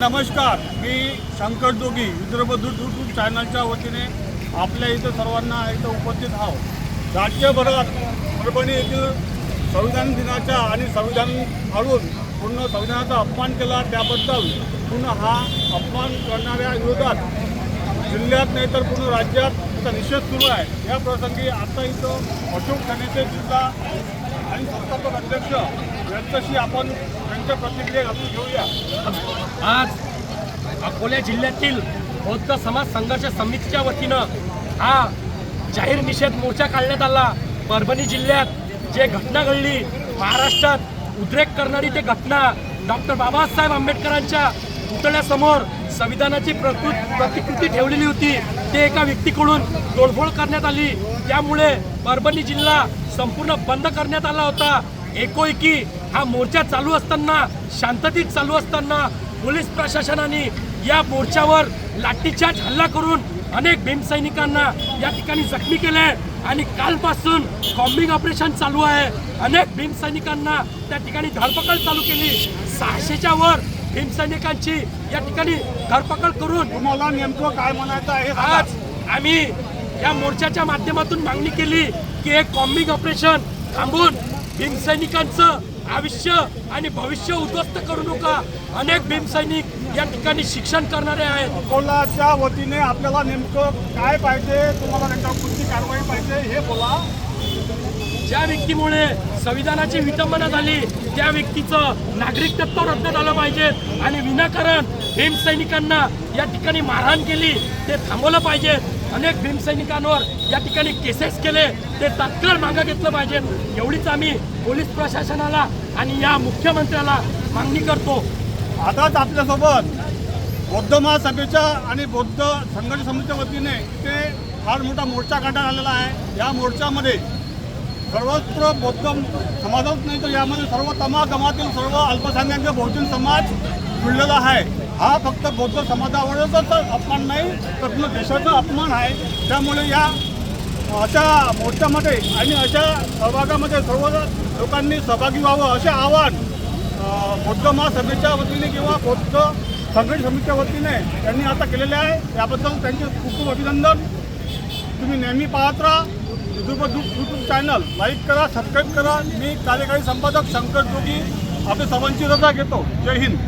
नमस्कार मी शंकर जोगी विदर्भ दूत यूट्यूब चॅनलच्या वतीने आपल्या इथं सर्वांना इथं उपस्थित आहोत. राज्यभरात परभणी येथील संविधान दिनाच्या आणि संविधान फाडून पूर्ण संविधानाचा अपमान केला त्याबद्दल पूर्ण हा अपमान करणाऱ्या विरोधात जिल्ह्यात नाही तर पूर्ण राज्यात त्याचा निषेध सुरू आहे. या प्रसंगी आता इथं अशोक ठाणेचे जिल्हा आणि संस्थापक अध्यक्ष यांच्याशी आपण त्यांच्या प्रतिक्रिया जाणून घेऊया. आज अकोला जिल्ह्यातील बौद्ध समाज संघर्ष समितीच्या वतीनं हा जाहीर निषेध मोर्चा काढण्यात आला. परभणी जिल्ह्यात जे घटना घडली महाराष्ट्रात उद्रेक करणारी ते घटना डॉक्टर बाबासाहेब आंबेडकरांच्या पुतळ्यासमोर संविधानाची प्रकृत प्रतिकृती ठेवलेली होती. ते एका व्यक्तीकडून तोडफोड करण्यात आली. त्यामुळे परभणी जिल्हा संपूर्ण बंद करण्यात आला होता. एकोएकी हा मोर्चा चालू असताना शांततेत चालू असताना पोलीस प्रशासनाने या मोर्चावर लाठीचार्ज हल्ला करून अनेक भीमसैनिकांना या ठिकाणी जखमी केले. आणि कालपासून कॉम्बिंग ऑपरेशन चालू आहे. अनेक भीमसैनिकांना त्या ठिकाणी धरपकड चालू केली. सहाशेच्या वर भीमसैनिकांची या ठिकाणी धरपकड करून तुम्हाला नेमकं काय म्हणायचं आहे. आज आम्ही या मोर्चाच्या माध्यमातून मागणी केली की हे कॉम्बिंग ऑपरेशन थांबून भीमसैनिकांचं आयुष्य आणि भविष्य उद्ध्वस्त करू नका. अनेक भीमसैनिक या ठिकाणी शिक्षण करणारे आहेत. अकोलाच्या वतीने आपल्याला नेमकं काय पाहिजे तुम्हाला त्यांच्यावर कोणती कारवाई पाहिजे हे बोला. ज्या व्यक्तीमुळे संविधानाची विटंबना झाली त्या व्यक्तीचं नागरिकत्व रद्द झालं पाहिजे आणि विनाकारण भीमसैनिकांना या ठिकाणी मारहाण केली ते थांबवलं पाहिजे. अनेक भीमसैनिकांवर या ठिकाणी केसेस केले. ते तात्काळ मागं घेतलं पाहिजे एवढीच आम्ही पोलीस प्रशासनाला आणि या मुख्यमंत्र्याला मागणी करतो. आताच आपल्यासोबत बौद्ध महासभेच्या आणि बौद्ध संघर्ष समितीच्या वतीने इथे फार मोठा मोर्चा काढण्यात आलेला आहे. या मोर्चामध्ये सर्वत्र बौद्ध समाजच नाही तर यामध्ये सर्व तमा जमातील सर्व अल्पसंख्याक बहुजन समाज जुळलेला आहे. हा फक्त बौद्ध समाजावरच अपमान नाही तर पूर्ण देशाचा अपमान आहे. त्यामुळे या अशा मोर्चामध्ये आणि अशा सहभागामध्ये सर्व लोकांनी सहभागी व्हावं असे आवाहन बौद्ध महासभेच्या वतीने किंवा बौद्ध संघटन समितीच्या वतीने त्यांनी आता केलेले आहे. याबद्दल त्यांचे खूप खूप अभिनंदन. तुम्ही नेहमी पाहत राहा. युट्यूब यूट्यूब चॅनल लाईक करा सबस्क्राईब करा. मी कार्यकारी संपादक शंकर जोगी. आपल्या सर्वांची रजा घेतो. जय हिंद.